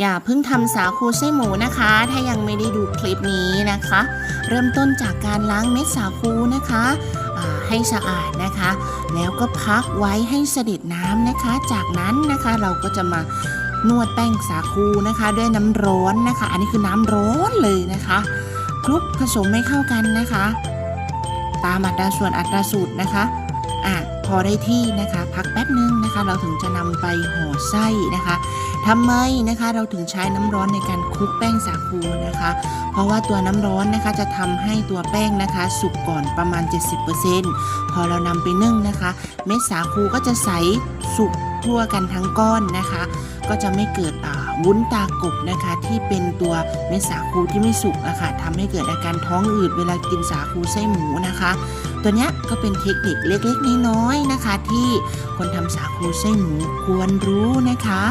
อย่าเพิ่งทำสาคูไส้หมูนะคะ ถ้ายังไม่ได้ดูคลิปนี้นะคะ เริ่มต้นจากการล้างเม็ดสาคูนะคะให้สะอาดนะคะ แล้วก็พักไว้ให้เสด็จน้ำนะคะ จากนั้นนะคะเราก็จะมานวดแป้งสาคูนะคะ ด้วยน้ำร้อนนะคะ อันนี้คือน้ำร้อนเลยนะคะคลุกผสมให้เข้ากันนะคะ ตามอัตราส่วนอัตราสูตรนะคะอะพอได้ที่นะคะ พักแป๊บนึงนะคะ เราถึงจะนำไปห่อไส้นะคะ ทำไมนะคะเราถึงใช้น้ำร้อนในการคลุกแป้งสาคูนะคะ เพราะว่าตัวน้ำร้อนนะคะจะทำให้ตัวแป้งนะคะ สุกก่อนประมาณ 70%พอเรานำไปนึ่งนะคะ เม็ดสาคูก็จะใสสุกทั่วกันทั้งก้อนนะคะ ก็จะไม่เกิดวุ้นตากบนะคะที่เป็นตัวเม็ดสาคูที่ไม่สุกอะค่ะทำให้เกิดอาการท้องอืดเวลากินสาคูไส้หมูนะคะ ตัวเนี้ยก็เป็นเทคนิคเล็กๆน้อยๆนะคะ ที่คนทำสาคูไส้หมูควรรู้นะคะ